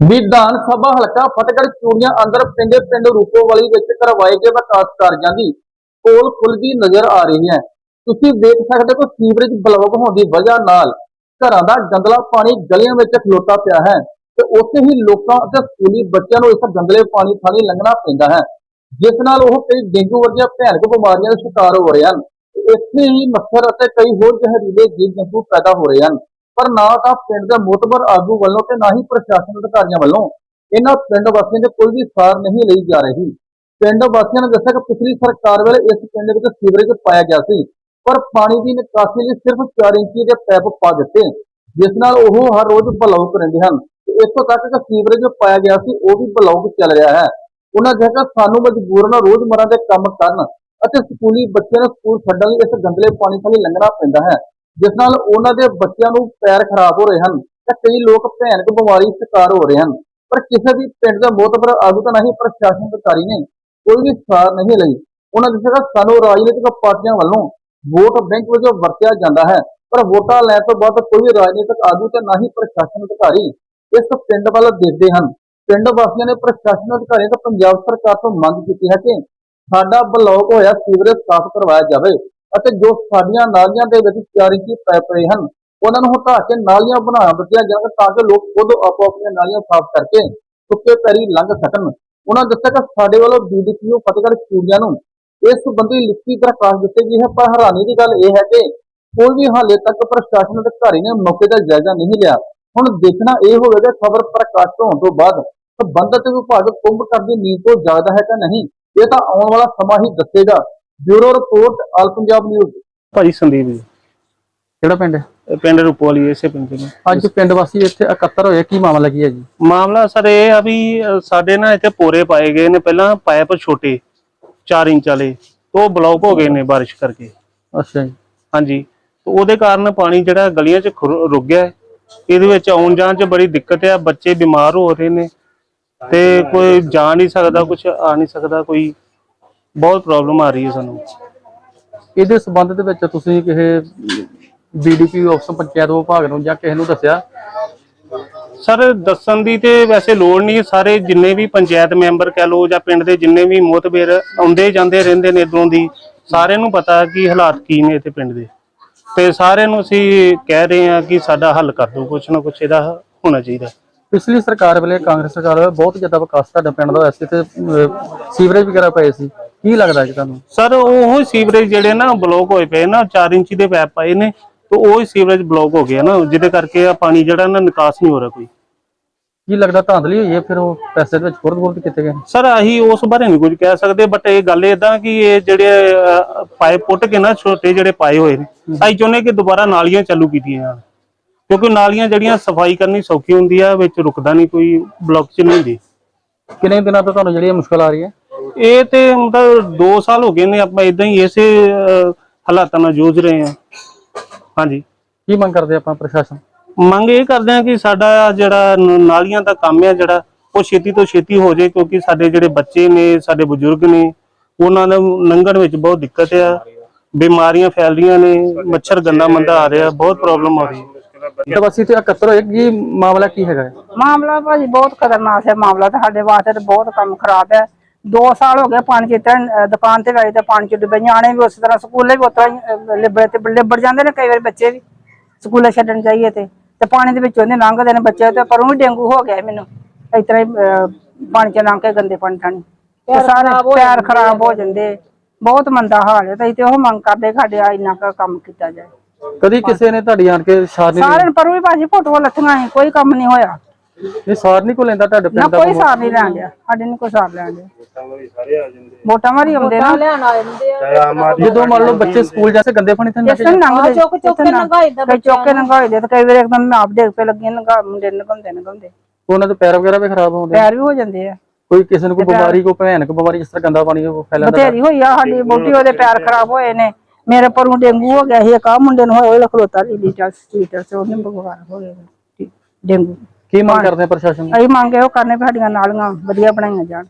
ਵਿਧਾਨ ਸਭਾ ਹਲਕਾ ਫਤਿਹਗੜ੍ਹ ਚੂੜੀਆਂ ਅੰਦਰ ਪਿੰਡ ਪਿੰਡ ਰੂਪੋਵਾਲੀ ਵਿੱਚ ਕਰਵਾਏ ਗਏ ਵਿਕਾਸ ਕਾਰਜਾਂ ਦੀ ਕੋਲ ਖੁੱਲਦੀ ਨਜ਼ਰ ਆ ਰਹੀ ਹੈ। ਤੁਸੀਂ ਦੇਖ ਸਕਦੇ ਹੋ ਸੀਵਰੇਜ ਬਲੌਕ ਹੋਣ ਦੀ ਵਜ੍ਹਾ ਨਾਲ ਘਰਾਂ ਦਾ ਗੰਦਲਾ ਪਾਣੀ ਗਲੀਆਂ ਵਿੱਚ ਖਲੋਤਾ ਪਿਆ ਹੈ ਤੇ ਉੱਥੇ ਹੀ ਲੋਕਾਂ ਅਤੇ ਸਕੂਲੀ ਬੱਚਿਆਂ ਨੂੰ ਇਸ ਗੰਦਲੇ ਪਾਣੀ ਥਾਣੀ ਲੰਘਣਾ ਪੈਂਦਾ ਹੈ, ਜਿਸ ਨਾਲ ਉਹ ਕਈ ਡੇਂਗੂ ਵਰਗੀਆਂ ਭਿਆਨਕ ਬਿਮਾਰੀਆਂ ਦੇ ਸ਼ਿਕਾਰ ਹੋ ਰਹੇ ਹਨ। ਇੱਥੇ ਹੀ ਮੱਛਰ ਅਤੇ ਕਈ ਹੋਰ ਜ਼ਹਿਰੀਲੇ ਜੀਵ ਜੰਤੂ ਪੈਦਾ ਹੋ ਰਹੇ ਹਨ। ਪਰ ਨਾ ਤਾਂ ਪਿੰਡ ਦੇ ਮੋਤਬਰ ਆਗੂ ਵੱਲੋਂ ਤੇ ਨਾ ਹੀ ਪ੍ਰਸ਼ਾਸਨ ਅਧਿਕਾਰੀਆਂ ਵੱਲੋਂ ਇਹਨਾਂ ਪਿੰਡ ਵਾਸੀਆਂ ਦੇ ਕੋਈ ਵੀ ਸਾਰ ਨਹੀਂ ਲਈ ਜਾ ਰਹੀ। ਪਿੰਡ ਵਾਸੀਆਂ ਨੇ ਦੱਸਿਆ ਕਿ ਪਿਛਲੀ ਸਰਕਾਰ ਵੇਲੇ ਇਸ ਪਿੰਡ ਵਿੱਚ ਸੀਵਰੇਜ ਪਾਇਆ ਗਿਆ ਸੀ, ਪਰ ਪਾਣੀ ਦੀ ਨਿਕਾਸੀ ਲਈ ਸਿਰਫ 4 ਇੰਚੀ ਦੇ ਪੈਪ ਪਾ ਦਿੱਤੇ, ਜਿਸ ਨਾਲ ਉਹ ਹਰ ਰੋਜ਼ ਬਲੌਕ ਰਹਿੰਦੇ ਹਨ। ਇੱਥੋਂ ਤੱਕ ਕਿ ਸੀਵਰੇਜ ਪਾਇਆ ਗਿਆ ਸੀ, ਉਹ ਵੀ ਬਲੌਕ ਚੱਲ ਰਿਹਾ ਹੈ। ਉਹਨਾਂ ਕਿਹਾ ਕਿ ਸਾਨੂੰ ਮਜਬੂਰਨ ਰੋਜ਼ਮਰਰਾ ਦੇ ਕੰਮ ਕਰਨ ਅਤੇ ਸਕੂਲੀ ਬੱਚਿਆਂ ਨੂੰ ਸਕੂਲ ਛੱਡਣ ਲਈ ਇਸ ਗੰਦਲੇ ਪਾਣੀ ਥੱਲੇ ਲੰਘਣਾ ਪੈਂਦਾ ਹੈ। ਜਿਸ ਨਾਲ ਉਹਨਾਂ ਦੇ ਬੱਚਿਆਂ ਨੂੰ ਪੈਰ ਖਰਾਬ ਹੋ ਰਹੇ ਹਨ ਤੇ ਕਈ ਲੋਕ ਭਿਆਨਕ ਬਿਮਾਰੀ ਸ਼ਿਕਾਰ ਹੋ ਰਹੇ ਹਨ। ਪਰ ਕਿਸੇ ਵੀ ਪਿੰਡ ਦਾ ਮੋਤਬਰ ਆਗੂ ਤਾਂ ਨਹੀਂ, ਪ੍ਰਸ਼ਾਸਨ ਅਧਿਕਾਰੀ ਨੇ ਕੋਈ ਵੀ ਸਾਰ ਨਹੀਂ ਲਈ। ਉਹਨਾਂ ਦੱਸਿਆ ਕਿ ਸਾਨੂੰ ਰਾਜਨੀਤਿਕ ਪਾਰਟੀਆਂ ਵੱਲੋਂ ਵੋਟ ਬੈਂਕ ਵਜੋਂ ਵਰਤਿਆ ਜਾਂਦਾ ਹੈ, ਪਰ ਵੋਟਾਂ ਲੈਣ ਤੋਂ ਬਾਅਦ ਕੋਈ ਰਾਜਨੀਤਿਕ ਆਗੂ ਤੇ ਨਾ ਹੀ ਪ੍ਰਸ਼ਾਸਨ ਅਧਿਕਾਰੀ ਇਸ ਪਿੰਡ ਵੱਲ ਦੇਖਦੇ ਹਨ। ਪਿੰਡ ਵਾਸੀਆਂ ਨੇ ਪ੍ਰਸ਼ਾਸਨ ਅਧਿਕਾਰੀਆਂ ਤੋਂ ਪੰਜਾਬ ਸਰਕਾਰ ਤੋਂ ਮੰਗ ਕੀਤੀ ਹੈ ਕਿ ਸਾਡਾ ਬਲੌਕ ਹੋਇਆ ਸੀਵਰੇਜ ਸਾਫ਼ ਕਰਵਾਇਆ ਜਾਵੇ। ਅਤੇ ਜੋ ਸਾਡੀਆਂ ਨਾਲੀਆਂ ਦੇ ਵਿੱਚ 4 ਇੰਚੀ ਪਾਈਪ ਪਏ ਹਨ, ਉਹਨਾਂ ਨੂੰ ਹਟਾ ਕੇ ਨਾਲੀਆਂ ਬਣਾ ਦਿੱਤੀਆਂ ਜਾਣ ਤਾਂ ਕਿ ਲੋਕ ਖੁਦ ਆਪੋ ਆਪਣੀਆਂ ਨਾਲੀਆਂ ਸਾਫ਼ ਕਰਕੇ ਸੁੱਕੇ ਪੈਰੀ ਲੰਘ ਸਕਣ। ਉਹਨਾਂ ਦੱਸਿਆ ਕਿ ਸਾਡੇ ਵੱਲੋਂ ਬੀਡੀਪੀਓ ਫਤਿਹਗੜ੍ਹ ਚੂੜੀਆਂ ਨੂੰ ਇਸ ਸੰਬੰਧੀ ਲਿਖਤੀ ਦਰਖਾਸਤ ਦਿੱਤੀ ਗਈ ਹੈ, ਪਰ ਹੈਰਾਨੀ ਦੀ ਗੱਲ ਇਹ ਹੈ ਕਿ ਕੋਈ ਵੀ ਹਾਲੇ ਤੱਕ ਪ੍ਰਸ਼ਾਸਨ ਅਧਿਕਾਰੀ ਨੇ ਮੌਕੇ ਦਾ ਜਾਇਜ਼ਾ ਨਹੀਂ ਲਿਆ। ਹੁਣ ਦੇਖਣਾ ਇਹ ਹੋਵੇਗਾ, ਖਬਰ ਪ੍ਰਕਾਸ਼ਿਤ ਹੋਣ ਤੋਂ ਬਾਅਦ ਸਬੰਧਤ ਵਿਭਾਗ ਕੁੰਭ ਦੀ ਨੀਂਦ ਤੋਂ ਜਾਗਦਾ ਹੈ ਕਿ ਨਹੀਂ, ਇਹ ਤਾਂ ਆਉਣ ਵਾਲਾ ਸਮਾਂ ਹੀ ਦੱਸੇਗਾ। Bureau report all Punjab news. ਭਾਜੀ ਸੰਦੀਪ ਜੀ। ਕਿਹੜਾ ਪਿੰਡ ਹੈ? ਇਹ ਪਿੰਡ ਰੂਪੋਵਾਲੀ ਇਸੇ ਪਿੰਡ ਦੇ ਨੇ। ਅੱਜ ਪਿੰਡ ਵਾਸੀ ਇੱਥੇ ਇਕੱਤਰ ਹੋਏ ਕੀ ਮਾਮਲਾ ਕੀ ਹੈ ਜੀ? ਮਾਮਲਾ ਸਰ ਇਹ ਆ ਵੀ ਅ, ਸਾਡੇ ਨਾ ਇੱਥੇ ਪੋਰੇ ਪਾਏ ਗਏ ਨੇ ਪਹਿਲਾਂ ਪਾਈਪ ਛੋਟੇ 4 ਇੰਚ ਵਾਲੇ ਉਹ ਬਲੌਕ ਹੋ ਗਏ ਨੇ ਬਾਰਿਸ਼ ਕਰਕੇ। ਅੱਛਾ ਜੀ। ਹਾਂਜੀ। ਤੇ ਉਹਦੇ ਕਾਰਨ ਪਾਣੀ ਜਿਹੜਾ ਗਲੀਆਂ 'ਚ ਖੁਰ- ਰੁਕ ਗਿਆ ਹੈ। ਇਹਦੇ ਵਿੱਚ ਆਉਣ ਜਾਣ 'ਚ ਬੜੀ ਦਿੱਕਤ ਆ ਬੱਚੇ ਬਿਮਾਰ ਹੋ ਰਹੇ ਨੇ। ਤੇ ਕੋਈ ਜਾ ਨਹੀਂ ਸਕਦਾ ਕੁਝ ਆ ਨਹੀਂ ਸਕਦਾ ਕੋਈ ਬਹੁਤ ਪ੍ਰੋਬਲਮ ਆ ਰਹੀ ਹੈ ਸਾਨੂੰ। ਇਹਦੇ ਸਬੰਧ ਦੇ ਵਿੱਚ ਤੁਸੀਂ ਕਿਸੇ ਬੀਡੀਪੀ ਅਫਸਰ ਪੰਚਾਇਤ ਵਿਭਾਗ ਨੂੰ ਜਾਂ ਕਿਸੇ ਨੂੰ ਦੱਸਿਆ? ਸਰ ਦੱਸਣ ਦੀ ਤੇ ਵੈਸੇ ਲੋੜ ਨਹੀਂ। ਸਾਰੇ ਜਿੰਨੇ ਵੀ ਪੰਚਾਇਤ ਮੈਂਬਰ ਕਹਿ ਲੋ ਜਾਂ ਪਿੰਡ ਦੇ ਜਿੰਨੇ ਵੀ ਮੋਤਬੇਰ ਆਉਂਦੇ ਜਾਂਦੇ ਰਹਿੰਦੇ ਨੇ ਇਧਰੋਂ ਦੀ ਸਾਰਿਆਂ ਨੂੰ ਪਤਾ ਕਿ ਹਾਲਾਤ ਕੀ ਨੇ ਇੱਥੇ ਪਿੰਡ ਦੇ। ਤੇ ਸਾਰਿਆਂ ਨੂੰ ਅਸੀਂ ਕਹਿ ਰਹੇ ਹਾਂ ਕਿ ਸਾਡਾ ਹੱਲ ਕਰ ਦਿਓ। ਕੁਛ ਨਾ ਕੁਛ ਇਹਦਾ ਹੋਣਾ ਚਾਹੀਦਾ। ਪਿਛਲੀ ਸਰਕਾਰ ਵੇਲੇ ਕਾਂਗਰਸ ਸਰਕਾਰ ਵੇਲੇ ਬਹੁਤ ਜ਼ਿਆਦਾ ਵਿਕਾਸ ਤੁਹਾਡੇ ਪਿੰਡ ਦਾ ਹੋਇਆ ਸੀ ਤੇ ਅਹ, ਸੀਵਰੇਜ ਵਗੈਰਾ ਪਏ ਸੀ। ਕੀ ਲੱਗਦਾ ਜੀ ਤੁਹਾਨੂੰ? ਸਰ ਉਹ ਸੀਵਰੇਜ ਜਿਹੜੇ ਨਾ ਬਲੌਕ ਹੋਏ ਪਏ ਨਾ 4 ਇੰਚੀ ਦੇ ਪੈਪ ਪਾਏ ਨੇ ਤੇ ਉਹ ਹੀ ਸੀਵਰੇਜ ਬਲੌਕ ਹੋ ਗਿਆ ਨਾ ਜਿਹਦੇ ਕਰਕੇ ਆ ਪਾਣੀ ਜਿਹੜਾ ਨਾ ਨਿਕਾਸ ਨਹੀਂ ਹੋ ਰਿਹਾ ਕੋਈ। ਕੀ ਲੱਗਦਾ ਧਾਂਦਲੀ ਹੋਈ ਹੈ ਫਿਰ ਉਹ ਪੈਸੇ ਦੇ ਵਿੱਚ ਖੁਰਦ ਖੁਰਦ ਕੀਤੇ ਗਏ? ਸਰ ਆਹੀ ਉਸ ਬਾਰੇ ਨਹੀਂ ਕੁਝ ਕਹਿ ਸਕਦੇ ਬਟ ਇਹ ਗੱਲ ਇਦਾਂ ਕਿ ਇਹ ਜਿਹੜੇ ਅਹ, ਪਾਈਪ ਪੁੱਟ ਕੇ ਨਾ ਛੋਟੇ ਜਿਹੜੇ ਪਾਏ ਹੋਏ ਨੇ ਅਸੀਂ ਚਾਹੁੰਦੇ ਕਿ ਦੁਬਾਰਾ ਨਾਲੀਆਂ ਚਾਲੂ ਕੀਤੀਆਂ ਜਾਣ। ਕਿਉਂਕਿ ਨਾਲੀਆਂ ਜਿਹੜੀਆਂ ਸਫ਼ਾਈ ਕਰਨੀ ਸੌਖੀ ਹੁੰਦੀ ਆ ਵਿੱਚ ਰੁਕਦਾ ਨਹੀਂ ਕੋਈ ਬਲੌਕ ਚ ਨਹੀਂ ਹੁੰਦੀ। ਕਿੰਨੇ ਦਿਨਾਂ ਤੋਂ ਤੁਹਾਨੂੰ ਜਿਹੜੀ ਇਹ ਮੁਸ਼ਕਲ ਆ ਰਹੀ ਹੈ? ਇਹ ਤੇ ਮਤਲਬ 2 ਸਾਲ ਹੋ ਗਏ ਨੇ ਆਪਾਂ ਇਦਾਂ ਹੀ ਇਸੇ ਅਹ, ਹਾਲਾਤਾਂ ਨਾਲ ਜੂਝ ਰਹੇ ਹਾਂ। ਹਾਂਜੀ। ਕੀ ਮੰਗ ਕਰਦੇ ਆਪਾਂ ਪ੍ਰਸ਼ਾਸਨ? ਮੰਗ ਇਹ ਕਰਦੇ ਆ ਕਿ ਸਾਡਾ ਜਿਹੜਾ ਨ- ਨਾਲੀਆਂ ਦਾ ਕੰਮ ਹੈ ਜਿਹੜਾ ਉਹ ਛੇਤੀ ਤੋਂ ਛੇਤੀ ਹੋ ਜਾਏ ਕਿਉਂਕਿ ਸਾਡੇ ਜਿਹੜੇ ਬੱਚੇ ਨੇ ਸਾਡੇ ਬਜ਼ੁਰਗ ਨੇ ਉਹਨਾਂ ਨੂੰ ਲੰਘਣ ਵਿੱਚ ਬਹੁਤ ਦਿੱਕਤ ਆ। ਬਿਮਾਰੀਆਂ ਫੈਲ ਰਹੀਆਂ ਨੇ ਮੱਛਰ ਗੰਦਾ ਮੰਦਾ ਆ ਰਿਹਾ ਬਹੁਤ ਪ੍ਰੋਬਲਮ ਆ ਰਹੀ ਹੈ। ਪਿੰਡ ਵਾਸੀ ਤੇ ਇਕੱਤਰ ਹੋਏ ਕੀ ਮਾਮਲਾ ਕੀ ਹੈਗਾ ਹੈ? ਮਾਮਲਾ ਭਾਜੀ ਬਹੁਤ ਖਤਰਨਾਕ ਹੈ ਮਾਮਲਾ ਤਾਂ ਸਾਡੇ ਵਾਸਤੇ ਤਾਂ ਬਹੁਤ ਕੰਮ ਖਰਾਬ ਹੈ। 2 ਸਾਲ ਹੋ ਗਏ ਪਾਣੀ ਚ ਤਾਂ ਦੁਕਾਨ ਤੇ ਗਏ ਤਾਂ ਪਾਣੀ ਚ ਡੁੱਬੇ। ਨਿਆਣੇ ਵੀ ਉਸ ਤਰ੍ਹਾਂ ਸਕੂਲੇ ਵੀ ਅਹ, ਲਿਬੜੇ ਤੇ ਲਿਬੜ ਜਾਂਦੇ ਨੇ ਕਈ ਵਾਰ ਬੱਚੇ ਵੀ ਸਕੂਲੇ ਛੱਡਣ ਜਾਈਏ ਤੇ। ਤੇ ਪਾਣੀ ਦੇ ਵਿੱਚੋਂ ਦੇ ਲੰਘਦੇ ਨੇ ਬੱਚੇ ਤੇ ਪਰ ਉਹ ਡੇਂਗੂ ਹੋ ਗਿਆ ਮੈਨੂੰ। ਇਸ ਤਰ੍ਹਾਂ ਹੀ ਪਾਣੀ ਚ ਲੰਘ ਕੇ ਗੰਦੇ ਪਾਣੀ ਥਾਣੀ। ਸਾਰੇ ਪੈਰ ਖਰਾਬ ਹੋ ਜਾਂਦੇ। ਬਹੁਤ ਮੰਦਾ ਹਾਲ ਹੈ। ਤਾਂ ਅਸੀਂ ਤੇ ਉਹ ਮੰਗ ਕਰਦੇ ਸਾਡੇ ਆ ਇੰਨਾ ਕੁ ਕੰਮ ਕੀਤਾ ਜਾਏ। ਕਦੀ ਕਿਸੇ ਨੇ ਤੁਹਾਡੀ ਆਣ ਕੇ ਸਾਰ ਨਹੀਂ ਸਾਰਿਆਂ ਨੂੰ ਪਰ ਵੀ ਭਾਜੀ ਫੋਟੋ ਲੱਥੀਆਂ ਸੀ ਕੋਈ ਕੰਮ ਨਹੀਂ ਹੋਇਆ। ਨਹੀਂ ਸਾਰ ਨਹੀਂ ਕੋ ਲੈਂਦਾ ਤੁਹਾਡੇ ਨਾ ਪਿੰਡ ਦਾ ਕੋਈ ਸਾਰ ਨਹੀਂ ਲੈਣ ਡਿਆ ਸਾਡੇ ਨੂੰ ਕੋਈ ਸਾਰ ਲੈਣ ਡਿਆ। ਵੋਟਾਂ ਵਾਰੀ ਆਉਂਦੇ ਨਾ। ਜਦੋਂ ਮੰਨ ਲਓ ਬੱਚੇ ਸਕੂਲ ਜਾਂਦੇ ਗੰਦੇ ਪਾਣੀ ਥੰਨੇ ਇਸ ਨੂੰ ਲੰਘਦੇ ਚੁੱਕ ਚੁੱਕ ਕੇ ਲੰਘਾਈ ਦਾ ਕਈ ਚੁੱਕ ਕੇ ਲੰਘਾਈ ਦੇ ਤੇ ਕਈ ਵਾਰ ਇੱਕਦਮ ਮੈਂ ਆਪ ਦੇਖ ਪੇ ਲੱਗੀਆਂ ਲੰਘਾ ਮੁੰਡੇ ਨੂੰ ਲੰਘਾਉਂਦੇ ਲੰਘਾਉਂਦੇ ਉਹਨਾਂ ਦੇ ਪੈਰ ਵਗੈਰਾ ਵੀ ਖਰਾਬ ਹੁੰਦੇ ਪੈਰ ਵੀ ਹੋ ਜਾਂਦੇ ਆ। ਕੋਈ ਕਿਸੇ ਨੂੰ ਕੋਈ ਬਿਮਾਰੀ ਕੋਈ ਭੈਣਕ ਬਿਮਾਰੀ ਜਿਸ ਤਰ੍ਹਾਂ ਗੰਦਾ ਪਾਣੀ ਉਹ ਫੈਲਦਾ ਬਥੇਰੀ ਹੋਈ ਆ ਸਾਡੀ ਬੋਟੀ ਉਹਦੇ ਪੈਰ ਖਰਾਬ ਹੋਏ ਨੇ। ਮੇਰੇ ਪਰ ਡੇਂਗੂ ਹੋ ਗਿਆ ਸੀ ਇੱਕ ਆਹ ਮੁੰਡੇ ਨੂੰ ਹੋਇਆ ਉਹ ਖਲੋਤਾ ਲੀਲੀ ਚਾਲ ਸਟੀਟਰ ਸੇ ਉਹਨੇ ਬੁਖਾਰ ਹੋ ਗਿਆ। ਡੇਂਗੂ। ਕੀ ਮੰਗ ਕਰਦੇ ਆ ਪ੍ਰਸ਼ਾਸਨ ਨੂੰ? ਅਸੀਂ ਮੰਗੇ ਉਹ ਕਰਨੇ ਵੀ ਸਾਡੀਆਂ ਨਾਲੀਆਂ ਵਧੀਆ ਬਣਾਈਆਂ ਜਾਣ